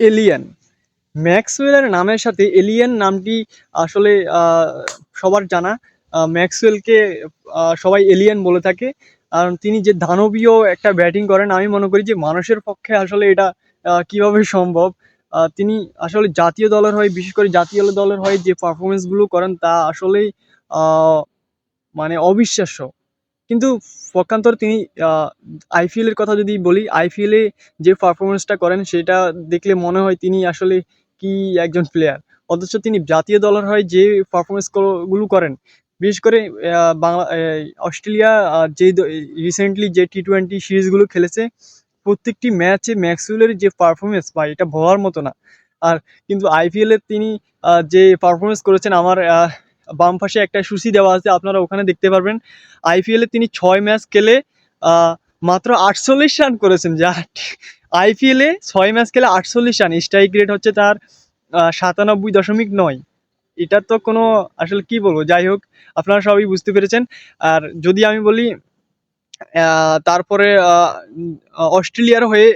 Alien. ম্যাক্সওয়েলের নামের সাথে এলিয়েন নামটি আসলে সবার জানা। ম্যাক্সওয়েলকে সবাই এলিয়েন বলে থাকে। কারণ তিনি যে দানবীয় একটা ব্যাটিং করেন, আমি মনে করি যে মানুষের পক্ষে আসলে এটা কীভাবে সম্ভব? তিনি আসলে জাতীয় দলের হয়ে, বিশেষ করে জাতীয় দলের হয়ে যে পারফরমেন্সগুলো করেন, তা আসলেই মানে অবিশ্বাস্য। কিন্তু পক্ষান্তর তিনি আইপিএলের কথা যদি বলি আইপিএলে যে পারফরমেন্সটা করেন সেটা দেখলে মনে হয় তিনি আসলে কি একজন প্লেয়ার অথচ তিনি জাতীয় দলের হয় যে পারফরমেন্সগুলো করেন, বিশেষ করে বাংলা অস্ট্রেলিয়া যে রিসেন্টলি যে টি টোয়েন্টি সিরিজগুলো খেলেছে, প্রত্যেকটি ম্যাচে ম্যাক্সওয়েলের যে পারফরমেন্স বা এটা বলার মতো না। আর কিন্তু আইপিএলে তিনি যে পারফরমেন্স করেছেন, আমার বাম পাশে একটা সূচি দেওয়া আছে, আপনারা ওখানে দেখতে পারবেন। আইপিএলে তিনি ছয় ম্যাচ খেলে মাত্র আটচল্লিশ রান করেছেন। যা আইপিএলে ছয় ম্যাচ খেলে আটচল্লিশ রান, স্ট্রাইক রেট হচ্ছে তার সাতানব্বই দশমিক নয়। এটা তো কোনো, আসলে কি বলব? যাই হোক, আপনারা সবই বুঝতে পেরেছেন। আর যদি আমি বলি তারপরে অস্ট্রেলিয়ার হয়ে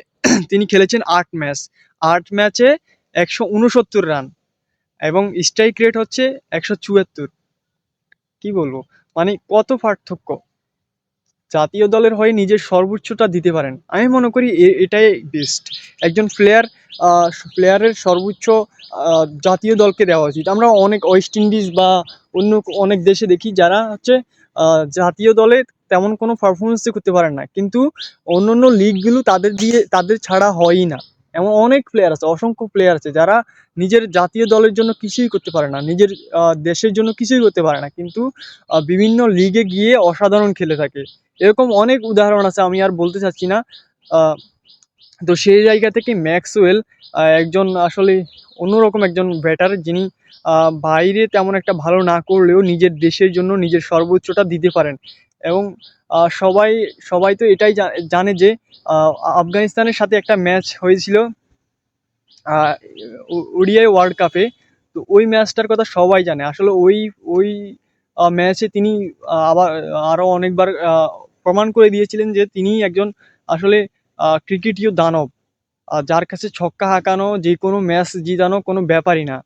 তিনি খেলেছেন আট ম্যাচ। আট ম্যাচে একশো উনসত্তর রান। এবং স্ট্রাইক রেট হচ্ছে একশো চুয়াত্তর। কি বলব? মানে কত পার্থক্য? জাতীয় দলের হয়ে নিজের সর্বোচ্চটা দিতে পারেন। আমি মনে করি এটাই বেস্ট একজন প্লেয়ার প্লেয়ারের সর্বোচ্চ জাতীয় দলকে দেওয়া উচিত। আমরা অনেক ওয়েস্ট ইন্ডিজ বা অন্য অনেক দেশে দেখি যারা হচ্ছে জাতীয় দলে তেমন কোনো পারফরমেন্সই করতে পারেন না। কিন্তু অন্য অন্য লিগগুলো তাদের দিয়ে, তাদের ছাড়া হয়ই না। এমন অনেক প্লেয়ার আছে, অসংখ্য প্লেয়ার আছে যারা নিজের জাতীয় দলের জন্য কিছুই করতে পারে না, নিজের দেশের জন্য কিছুই করতে পারে না, কিন্তু বিভিন্ন লিগে গিয়ে অসাধারণ খেলে থাকে। এরকম অনেক উদাহরণ আছে, আমি আর বলতে চাচ্ছি না। তো সেই জায়গা থেকে ম্যাক্সওয়েল একজন আসলে অন্যরকম একজন ব্যাটার যিনি বাইরে তেমন একটা ভালো না করলেও নিজের দেশের জন্য নিজের সর্বোচ্চটা দিতে পারেন। এবং সবাই সবাই তো এটাই জানে যে আফগানিস্তানের সাথে একটা ম্যাচ হয়েছিল ওডিআই ওয়ার্ল্ড কাপে। তো ওই ম্যাচটার কথা সবাই জানে। আসলে ওই ওই ম্যাচে তিনি আবার আরও অনেকবার প্রমাণ করে দিয়েছিলেন যে তিনি একজন আসলে ক্রিকেটীয় দানব। যার কাছে ছক্কা হাঁকানো, যে কোনো ম্যাচ জিতানো কোনো ব্যাপারই না।